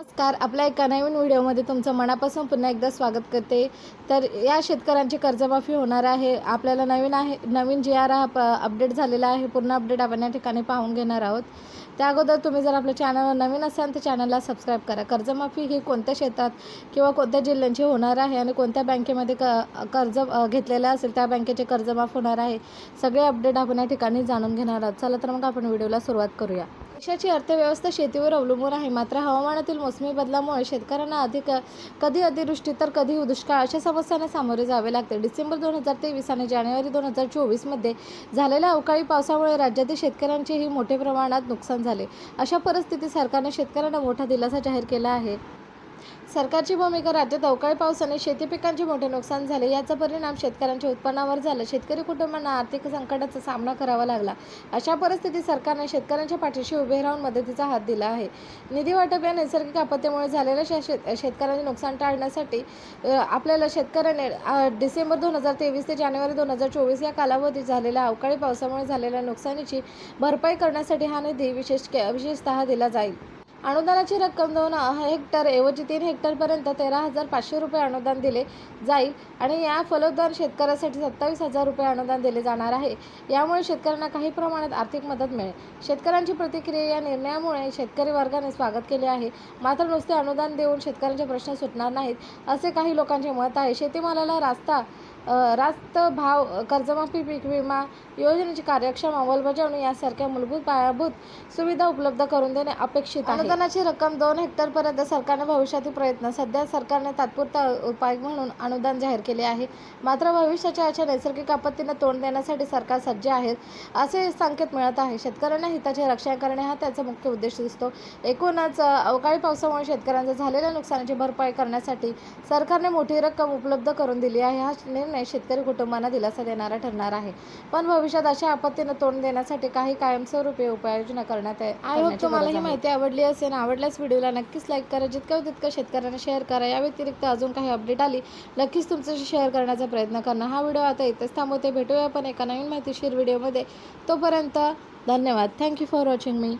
नमस्कार. आपल्या एका नवीन व्हिडिओमध्ये तुमचं मनापासून पुन्हा एकदा स्वागत करते. तर या शेतकऱ्यांची कर्जमाफी होणार आहे. आपल्याला नवीन आहे नवीन जी आर हा प अपडेट झालेला आहे पूर्ण अपडेट आपण या ठिकाणी पाहून घेणार आहोत. त्या अगोदर तुम्ही जर आपल्या चॅनलवर नवीन असाल तर चॅनलला सबस्क्राईब करा. कर्जमाफी ही कोणत्या क्षेत्रात किंवा कोणत्या जिल्ह्यांची होणार आहे आणि कोणत्या बँकेमध्ये क कर्ज घेतलेलं असेल त्या बँकेचे कर्जमाफ होणार आहे. सगळे अपडेट आपण या ठिकाणी जाणून घेणार आहोत. चला तर मग आपण व्हिडिओला सुरुवात करूया. देशाची अर्थव्यवस्था शेतीवर अवलंबून आहे. मात्र हवामानातील मोसमी बदलामुळे शेतकऱ्यांना अधिक कधी अतिवृष्टी तर कधी दुष्काळ अशा समस्यांना सामोरे जावे लागते. डिसेंबर दोन हजार तेवीस आणि जानेवारी दोन हजार चोवीसमध्ये झालेल्या अवकाळी पावसामुळे राज्यातील शेतकऱ्यांचेही मोठ्या प्रमाणात नुकसान झाले. अशा परिस्थितीत सरकारने शेतकऱ्यांना मोठा दिलासा जाहीर केला आहे. सरकारची भूमिका राज्यात अवकाळी पावसाने शेती पिकांचे मोठे नुकसान झाले याचा परिणाम शेतकऱ्यांच्या उत्पन्नावर झाला. शेतकरी कुटुंबांना आर्थिक संकटाचा सामना करावा लागला. अशा परिस्थितीत सरकारने शेतकऱ्यांच्या पाठीशी उभे राहून मदतीचा हात दिला आहे. निधी वाटप या नैसर्गिक आपत्तीमुळे झालेल्या शेत शेतकऱ्यांचे नुकसान टाळण्यासाठी आपल्याला शेतकऱ्याने डिसेंबर दोन हजार तेवीस ते जानेवारी दोन हजार चोवीस या कालावधीत झालेल्या अवकाळी पावसामुळे झालेल्या नुकसानीची भरपाई करण्यासाठी हा निधी विशेष विशेषतः दिला जाईल. अनुदानाची रक्कम दोन हेक्टर ऐवजी तीन हेक्टरपर्यंत तेरा हजार पाचशे रुपये अनुदान दिले जाईल आणि या फलोद्यान शेतकऱ्यासाठी सत्तावीस हजार रुपये अनुदान दिले जाणार आहे. यामुळे शेतकऱ्यांना काही प्रमाणात आर्थिक मदत मिळेल. शेतकऱ्यांची प्रतिक्रिया या निर्णयामुळे शेतकरी वर्गाने स्वागत केले आहे. मात्र नुसते अनुदान देऊन शेतकऱ्यांचे प्रश्न सुटणार नाहीत असे काही लोकांचे मत आहे. शेतीमालाला रास्ता रास्त भाव कर्जमाफी पीक विमा योजनेची कार्यक्षम अंमलबजावणी यासारख्या मूलभूत पायाभूत सुविधा उपलब्ध करून देणे अपेक्षित आहे. अनुदानाची रक्कम दोन हेक्टरपर्यंत सरकारने भविष्यातील प्रयत्न सध्या सरकारने तात्पुरता उपाय म्हणून अनुदान जाहीर केले आहे. मात्र भविष्याच्या अशा नैसर्गिक आपत्तींना तोंड देण्यासाठी सरकार सज्ज आहे असे संकेत मिळत आहे. शेतकऱ्यांना हिताचे रक्षण करणे हा त्याचा मुख्य उद्देश दिसतो. एकूणच अवकाळी पावसामुळे शेतकऱ्यांच्या झालेल्या नुकसानाची भरपाई करण्यासाठी सरकारने मोठी रक्कम उपलब्ध करून दिली आहे. हा निर्णय शेतकरी कुटुंबांना दिलासा देणारा ठरणार आहे. पण भविष्यात अशा आपत्तीनं तोंड देण्यासाठी काही कायमस्वरूपी उपाययोजना करण्यात आहे आय होप तुम्हाला ही माहिती आवडली असेल. आवडल्यास व्हिडिओला नक्कीच लाईक करा. जितकं तितकं शेतकऱ्यांना शेअर करा. या व्यतिरिक्त अजून काही अपडेट आली नक्कीच तुमच्याशी शेअर करण्याचा प्रयत्न करणार. हा व्हिडिओ आता इथेच थांबवते. भेटूया आपण एका नवीन माहितीशीर व्हिडिओमध्ये. तोपर्यंत धन्यवाद. Thank you for watching me